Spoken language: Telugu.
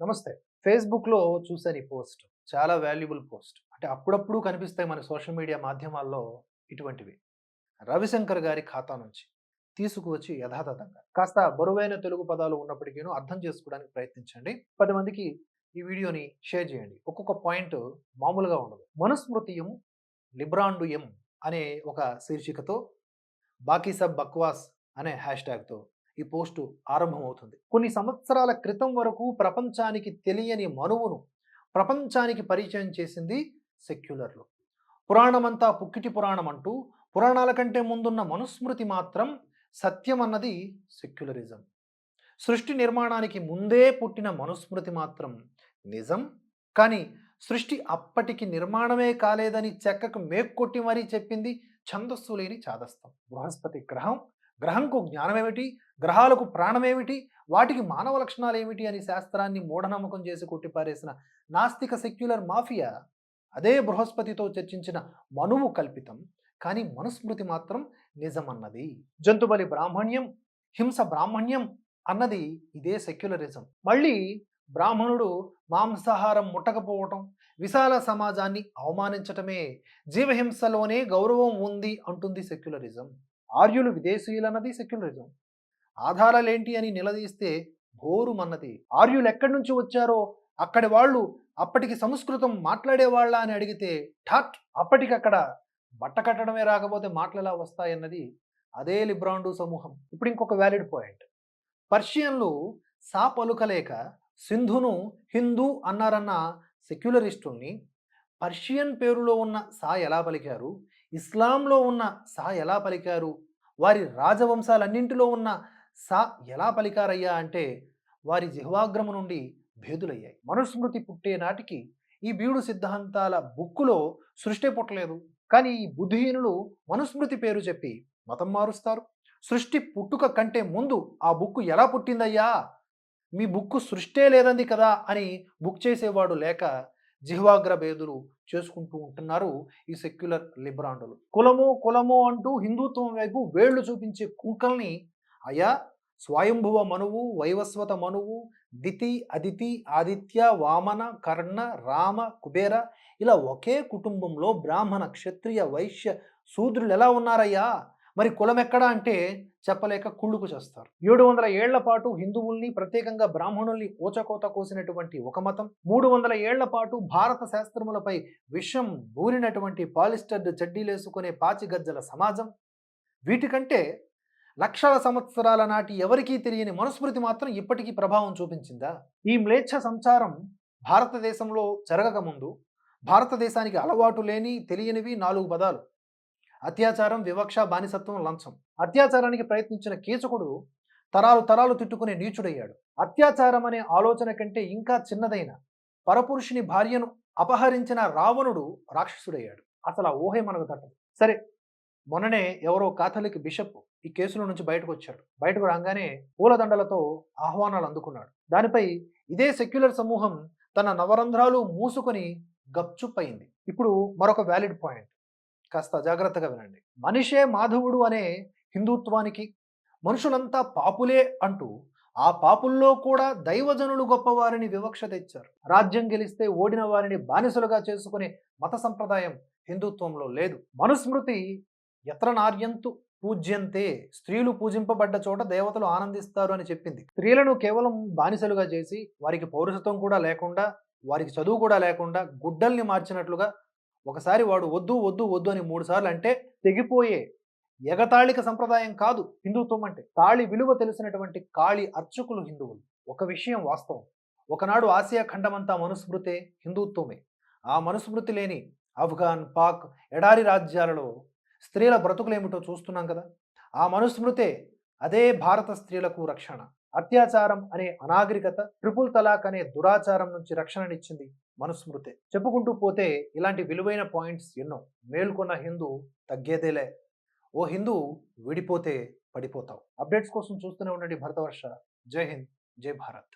నమస్తే. ఫేస్బుక్లో చూసాను ఈ పోస్ట్. చాలా వాల్యుబుల్ పోస్ట్. అంటే అప్పుడప్పుడు కనిపిస్తాయి మన సోషల్ మీడియా మాధ్యమాల్లో ఇటువంటివి. రవిశంకర్ గారి ఖాతా నుంచి తీసుకువచ్చి యథాతథంగా. కాస్త బరువైన తెలుగు పదాలు ఉన్నప్పటికీ అర్థం చేసుకోవడానికి ప్రయత్నించండి. పది మందికి ఈ వీడియోని షేర్ చేయండి. ఒక్కొక్క పాయింట్ మామూలుగా ఉండదు. మనుస్మృతియం లిబ్రాండుయం అనే ఒక శీర్షికతో బాకీ సబ్ బక్వాస్ అనే హ్యాష్ ట్యాగ్తో ఈ పోస్టు ఆరంభమవుతుంది. కొన్ని సంవత్సరాల క్రితం వరకు ప్రపంచానికి తెలియని మనువును ప్రపంచానికి పరిచయం చేసింది సెక్యులర్లు. పురాణమంతా పుక్కిటి పురాణం అంటూ పురాణాల కంటే ముందున్న మనుస్మృతి మాత్రం సత్యం అన్నది సెక్యులరిజం. సృష్టి నిర్మాణానికి ముందే పుట్టిన మనుస్మృతి మాత్రం నిజం. కానీ సృష్టి అప్పటికి నిర్మాణమే కాలేదని చెక్కకు మేక్కొట్టి మరీ చెప్పింది ఛందస్సు లేని చాదస్తం. బృహస్పతి గ్రహం గ్రహంకు జ్ఞానమేమిటి? గ్రహాలకు ప్రాణమేమిటి? వాటికి మానవ లక్షణాలు ఏమిటి? అని శాస్త్రాన్ని మూఢనమ్మకం చేసి కొట్టిపారేసిన నాస్తిక సెక్యులర్ మాఫియా అదే బృహస్పతితో చర్చించిన మనువు కల్పితం. కానీ మనుస్మృతి మాత్రం నిజమన్నది. జంతుబలి బ్రాహ్మణ్యం హింస బ్రాహ్మణ్యం అన్నది ఇదే సెక్యులరిజం. మళ్ళీ బ్రాహ్మణుడు మాంసాహారం ముట్టకపోవటం విశాల సమాజాన్ని అవమానించటమే జీవహింసలోనే గౌరవం ఉంది అంటుంది సెక్యులరిజం. ఆర్యులు విదేశీయులన్నది సెక్యులరిజం. ఆధారాలేంటి అని నిలదీస్తే ఘోరుమన్నది ఆర్యులు ఎక్కడి నుంచి వచ్చారో అక్కడి వాళ్ళు అప్పటికి సంస్కృతం మాట్లాడేవాళ్ళ అని అడిగితే ఠాట్! అప్పటికక్కడ బట్ట కట్టడమే రాకపోతే మాటలు వస్తాయన్నది అదే లిబ్రాండు సమూహం. ఇప్పుడు ఇంకొక వ్యాలిడ్ పాయింట్. పర్షియన్లు సా పలుకలేక సింధును హిందూ అన్నారన్న సెక్యులరిస్టుల్ని పర్షియన్ పేరులో ఉన్న సా ఎలా పలికారు? ఇస్లాంలో ఉన్న సా ఎలా పలికారు? వారి రాజవంశాలన్నింటిలో ఉన్న సా ఎలా పలికారయ్యా అంటే వారి జిహ్వాగ్రము నుండి భేదులయ్యాయి. మనుస్మృతి పుట్టే నాటికి ఈ బీడు సిద్ధాంతాల బుక్కులో సృష్టి పుట్టలేదు. కానీ ఈ బుద్ధిహీనులు మనుస్మృతి పేరు చెప్పి మతం మారుస్తారు. సృష్టి పుట్టుక కంటే ముందు ఆ బుక్కు ఎలా పుట్టిందయ్యా? మీ బుక్కు సృష్టే లేదంది కదా అని బుక్ చేసేవాడు లేక జిహ్వాగ్ర భేదులు చేసుకుంటూ ఉంటున్నారు ఈ సెక్యులర్ లిబ్రాండులు. కులము కులము అంటూ హిందుత్వం వైపు వేళ్ళు చూపించే కుంకల్ని అయా స్వయంభువ మనువు వైవస్వత మనువు దితి అదితి ఆదిత్య వామన కర్ణ రామ కుబేర ఇలా ఒకే కుటుంబంలో బ్రాహ్మణ క్షత్రియ వైశ్య శూద్రులు ఎలా ఉన్నారయ్యా? మరి కులం ఎక్కడా అంటే చెప్పలేక కుళ్ళుకు చేస్తారు. ఏడు వందల ఏళ్ళ పాటు హిందువుల్ని ప్రత్యేకంగా బ్రాహ్మణుల్ని కోచకోత కోసినటువంటి ఒక మతం మూడు వందల ఏళ్ళ పాటు భారత శాస్త్రములపై విషం ఊరినటువంటి పాలిస్టర్డ్ చడ్డీలేసుకునే పాచిగజ్జల సమాజం. వీటికంటే లక్షల సంవత్సరాల నాటి ఎవరికీ తెలియని మనుస్మృతి మాత్రం ఇప్పటికీ ప్రభావం చూపించిందా? ఈ మ్లేచ్ఛ సంచారం భారతదేశంలో జరగకముందు భారతదేశానికి అలవాటు లేని తెలియనివి నాలుగు పదాలు. అత్యాచారం వివక్ష బానిసత్వం లంచం. అత్యాచారానికి ప్రయత్నించిన కీచకుడు తరాలు తరాలు తిట్టుకునే నీచుడయ్యాడు. అత్యాచారం అనే ఆలోచన కంటే ఇంకా చిన్నదైన పరపురుషుని భార్యను అపహరించిన రావణుడు రాక్షసుడయ్యాడు. అసలు ఆ ఊహే మనకు తట్టదు సరే మొన్ననే ఎవరో కాథలిక్ బిషప్ ఈ కేసుల నుంచి బయటకు వచ్చాడు. బయటకు రాగానే పూలదండలతో ఆహ్వానాలు అందుకున్నాడు. దానిపై ఇదే సెక్యులర్ సమూహం తన నవరంధ్రాలు మూసుకొని గప్చుప్పయింది. ఇప్పుడు మరొక వ్యాలిడ్ పాయింట్. కాస్త జాగ్రత్తగా వినండి. మనిషే మాధవుడు అనే హిందుత్వానికి మనుషులంతా పాపులే అంటూ ఆ పాపుల్లో కూడా దైవజనులు గొప్పవారిని వివక్ష తెచ్చారు. రాజ్యం గెలిస్తే ఓడిన వారిని బానిసలుగా చేసుకునే మత సంప్రదాయం హిందుత్వంలో లేదు. మనుస్మృతి ఎత్ర నార్యంతు పూజ్యంతే. స్త్రీలు పూజింపబడ్డ చోట దేవతలు ఆనందిస్తారు అని చెప్పింది. స్త్రీలను కేవలం బానిసలుగా చేసి వారికి పౌరుషత్వం కూడా లేకుండా వారికి చదువు కూడా లేకుండా గుడ్డల్ని మార్చినట్లుగా ఒకసారి వాడు వద్దు వద్దు వద్దు అని మూడు సార్లు అంటే తెగిపోయే ఎగతాళిక సంప్రదాయం కాదు హిందుత్వం అంటే. తాళి విలువ తెలిసినటువంటి కాళి అర్చకులు హిందువులు. ఒక విషయం వాస్తవం. ఒకనాడు ఆసియా ఖండమంతా మనుస్మృతే హిందుత్వమే. ఆ మనుస్మృతి లేని ఆఫ్ఘాన్ పాక్ ఎడారి రాజ్యాలలో స్త్రీల బ్రతుకులేమిటో చూస్తున్నాం కదా. ఆ మనుస్మృతే అదే భారత స్త్రీలకు రక్షణ. అత్యాచారం అనే అనాగరికత ట్రిపుల్ తలాక్ అనే దురాచారం నుంచి రక్షణనిచ్చింది మనుస్మృతే. చెప్పుకుంటూ పోతే ఇలాంటి విలువైన పాయింట్స్ ఎన్నో. మేల్కొన్న హిందూ తగ్గేదేలే. ఓ హిందూ విడిపోతే పడిపోతావు. అప్డేట్స్ కోసం చూస్తూనే ఉండండి భరతవర్ష. జై హింద్. జై భారత్.